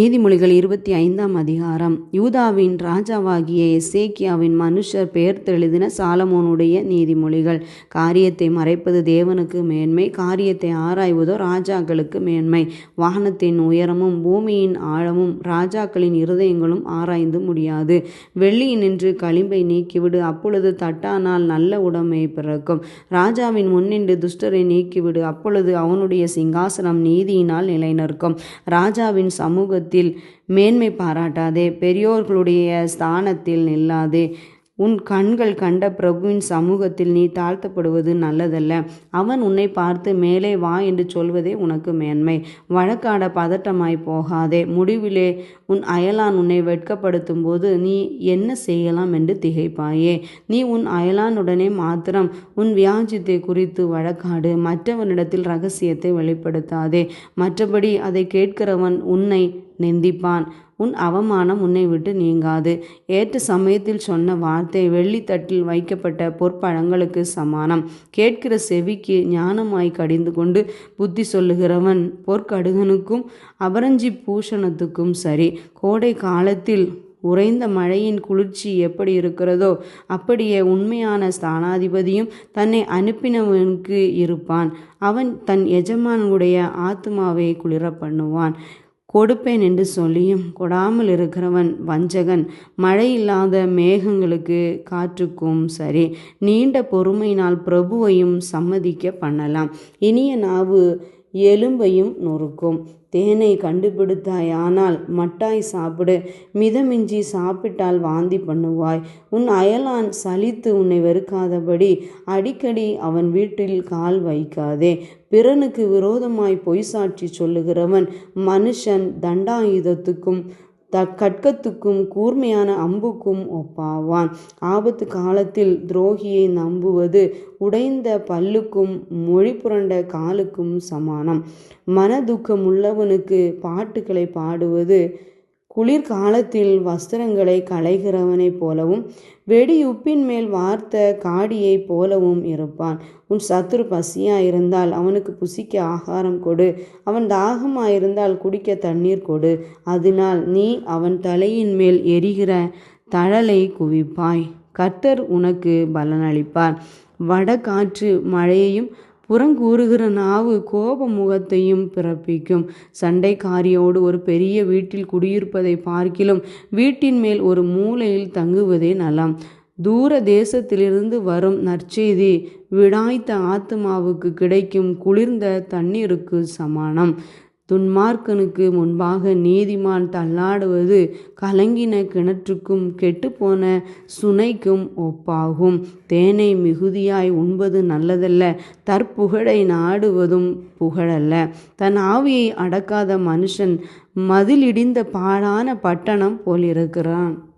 நீதிமொழிகள் இருபத்தி ஐந்தாம் அதிகாரம். யூதாவின் ராஜாவாகிய எசேக்கியாவின் மனுஷர் பெயர்த்தெழுதின சாலமோனுடைய நீதிமொழிகள். காரியத்தை மறைப்பது தேவனுக்கு மேன்மை காரியத்தை ஆராய்வதோ ராஜாக்களுக்கு மேன்மை. வாகனத்தின் உயரமும் பூமியின் ஆழமும் ராஜாக்களின் இருதயங்களும் ஆராய்ந்து முடியாது. வெள்ளியினின்று களிம்பை நீக்கிவிடு அப்பொழுது தட்டானால் நல்ல உடமை பிறக்கும். ராஜாவின் முன்னின்று துஷ்டரை நீக்கிவிடு அப்பொழுது அவனுடைய சிங்காசனம் நீதியினால் நிலைநிற்கும். ராஜாவின் சமூகத்தில் மேன்மை பாராட்டாதே பெரியோர்களுடைய ஸ்தானத்தில் நில்லாதே. உன் கண்கள் கண்ட பிரபுவின் சமூகத்தில் நீ தாழ்த்தப்படுவது நல்லதல்ல. அவன் உன்னை பார்த்து மேலே வா என்று சொல்வதே உனக்கு மேன்மை. வழக்காட பதட்டமாய் போகாதே. முடிவிலே உன் அயலான் உன்னை வெட்கப்படுத்தும் போது நீ என்ன செய்யலாம் என்று திகைப்பாயே. நீ உன் அயலானுடனே மாத்திரம் உன் வியாஜித்தை குறித்து வழக்காடு. மற்றவனிடத்தில் ரகசியத்தை வெளிப்படுத்தாதே. மற்றபடி அதை கேட்கிறவன் உன்னை நிந்திப்பான். உன் அவமானம் உன்னை விட்டு நீங்காது. ஏற்ற சமயத்தில் சொன்ன வார்த்தை வெள்ளித்தட்டில் வைக்கப்பட்ட பொற்பழங்களுக்கு சமானம். கேட்கிற செவிக்கு ஞானமாய் கடிந்து கொண்டு புத்தி சொல்லுகிறவன் பொற்கடுகனுக்கும் அபரஞ்சி பூஷணத்துக்கும் சரி. கோடை காலத்தில் உறைந்த மழையின் குளிர்ச்சி எப்படி இருக்கிறதோ அப்படியே உண்மையான ஸ்தானாதிபதியும் தன்னை அனுப்பினவனுக்கு இருப்பான். அவன் தன் எஜமானுடைய ஆத்மாவை குளிர பண்ணுவான். கொடுப்பேன் என்று சொல்லியும் கொடாமல் இருக்கிறவன் வஞ்சகன். மழை இல்லாத மேகங்களுக்கு காற்றுக்கும் சரி நீண்ட பொறுமையினால் பிரபுவையும் சம்மதிக்க பண்ணலாம். இனிய நாவு எலும்பையும் நொறுக்கும். தேனை கண்டுபிடித்தாய் ஆனால் மட்டாய் சாப்பிடு. மிதமிஞ்சி சாப்பிட்டால் வாந்தி பண்ணுவாய். உன் அயலான் சலித்து உன்னை வெறுக்காதபடி அடிக்கடி அவன் வீட்டில் கால் வைக்காதே. பிறனுக்கு விரோதமாய் பொய் சாட்சி சொல்லுகிறவன் மனுஷன் தண்டாயுதத்துக்கும் த கட்கத்துக்கும் கூர்மையான அம்புக்கும் ஒப்பாவான். ஆபத்து காலத்தில் துரோகியை நம்புவது உடைந்த பல்லுக்கும் மொழி புரண்ட காலுக்கும் சமானம். மனதுக்கம் உள்ளவனுக்கு பாட்டுகளை பாடுவது குளிர்காலத்தில் வஸ்திரங்களை களைகிறவனைப் போலவும் வெடியுப்பின் மேல் வார்த்த காடியைப் போலவும் இருப்பான். உன் சத்துரு பசியாயிருந்தால் அவனுக்கு புசிக்க ஆகாரம் கொடு. அவன் தாகமாயிருந்தால் குடிக்க தண்ணீர் கொடு. அதனால் நீ அவன் தலையின் மேல் எரிகிற தழலை குவிப்பாய். கர்த்தர் உனக்கு பலனளிப்பார். வடகாற்று மழையையும் புறங்கூறுகிற நாவு கோப முகத்தையும் பிறப்பிக்கும். சண்டைக்காரியோடு ஒரு பெரிய வீட்டில் குடியிருப்பதை பார்க்கிலும் வீட்டின் மேல் ஒரு மூலையில் தங்குவதே நலம். தூர தேசத்திலிருந்து வரும் நற்செய்தி விடாய்த்த ஆத்மாவுக்கு கிடைக்கும் குளிர்ந்த தண்ணீருக்கு சமானம். துன்மார்க்கனுக்கு முன்பாக நீதிமான் தள்ளாடுவது கலங்கின கிணற்றுக்கும் கெட்டுப்போன சுனைக்கும் ஒப்பாகும். தேனை மிகுதியாய் உண்பது நல்லதல்ல தற்புகழை நாடுவதும் புகழல்ல. தன் ஆவியை அடக்காத மனுஷன் மதிலிடிந்த பாழான பட்டணம் போலிருக்கிறான்.